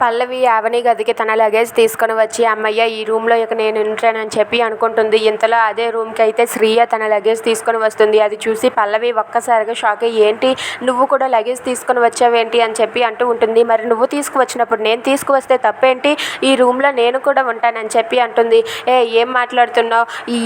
పల్లవి యావని గదికి తన లగేజ్ తీసుకొని వచ్చి అమ్మయ్య ఈ రూమ్లో ఇక నేను ఉంటానని చెప్పి అనుకుంటుంది. ఇంతలో అదే రూమ్కి అయితే శ్రీయ తన లగేజ్ తీసుకొని వస్తుంది. అది చూసి పల్లవి ఒక్కసారిగా షాక్ అయ్యి ఏంటి? నువ్వు కూడా లగేజ్ తీసుకొని వచ్చావేంటి? అని చెప్పి అంటూ ఉంటుంది. మరి నువ్వు తీసుకువచ్చినప్పుడు నేను తీసుకువస్తే తప్పేంటి? ఈ రూమ్లో నేను కూడా ఉంటానని చెప్పి అంటుంది. ఏ ఏం మాట్లాడుతున్నావు? ఈ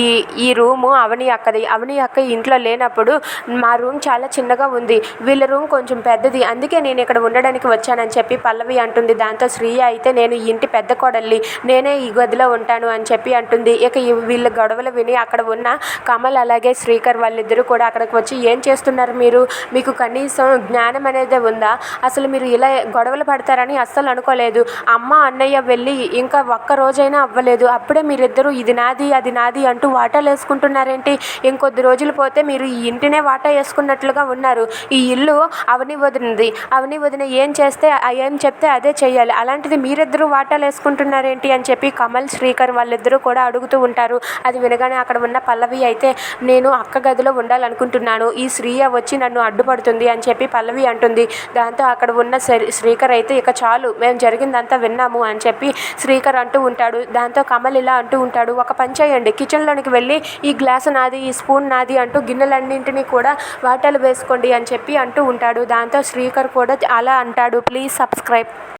ఈ ఈ రూము అవని అక్కది అవని అక్క ఇంట్లో లేనప్పుడు మా రూమ్ చాలా చిన్నగా ఉంది. వీళ్ళ రూమ్ కొంచెం పెద్దది. అందుకే నేను ఇక్కడ ఉండడానికి వచ్చానని చెప్పి పల్లవి అంటుంది దాంతో శ్రీయ అయితే నేను ఈ ఇంటి పెద్ద కోడల్ని నేనే ఈ గదిలో ఉంటాను అని చెప్పి అంటుంది. ఇక వీళ్ళ గొడవలు విని అక్కడ ఉన్న కమల్ అలాగే శ్రీకర్ వాళ్ళిద్దరూ కూడా అక్కడికి వచ్చి ఏం చేస్తున్నారు మీరు? మీకు కనీసం జ్ఞానం అనేది ఉందా? అసలు మీరు ఇలా గొడవలు పడతారని అస్సలు అనుకోలేదు. అమ్మ అన్నయ్య వెళ్ళి ఇంకా ఒక్క రోజైనా అవ్వలేదు. అప్పుడే మీరిద్దరూ ఇది నాది అది నాది అంటూ వాటాలు వేసుకుంటున్నారేంటి? ఇంకొద్ది రోజులు పోతే మీరు ఈ ఇంటినే వాటా వేసుకున్నట్లుగా ఉన్నారు. ఈ ఇల్లు అవని వదినది. అవని వదిన ఏం చేస్తే ఏం చెప్తే అదే చేయాలి అలాంటిది మీరిద్దరూ వాటాలు వేసుకుంటున్నారేంటి అని చెప్పి కమల్ శ్రీకర్ వాళ్ళిద్దరూ కూడా అడుగుతూ ఉంటారు. అది వినగానే అక్కడ ఉన్న పల్లవి అయితే నేను అక్క గదిలో ఉండాలనుకుంటున్నాను. ఈ శ్రీయ వచ్చి నన్ను అడ్డుపడుతుంది అని చెప్పి పల్లవి అంటుంది. దాంతో అక్కడ ఉన్న శ్రీకర్ అయితే ఇక చాలు మేము జరిగిందంతా విన్నాము అని చెప్పి శ్రీకర్ అంటూ ఉంటాడు. దాంతో కమల్ ఇలా అంటూ ఉంటాడు. ఒక పని చేయండి. కిచెన్లోనికి వెళ్ళి ఈ గ్లాసు నాది ఈ స్పూన్ నాది అంటూ గిన్నెలన్నింటినీ కూడా వాటలు వేసుకోండి అని చెప్పి అంటూ ఉంటాడు. దాంతో శ్రీకర్ కూడా అలా అంటాడు. Please subscribe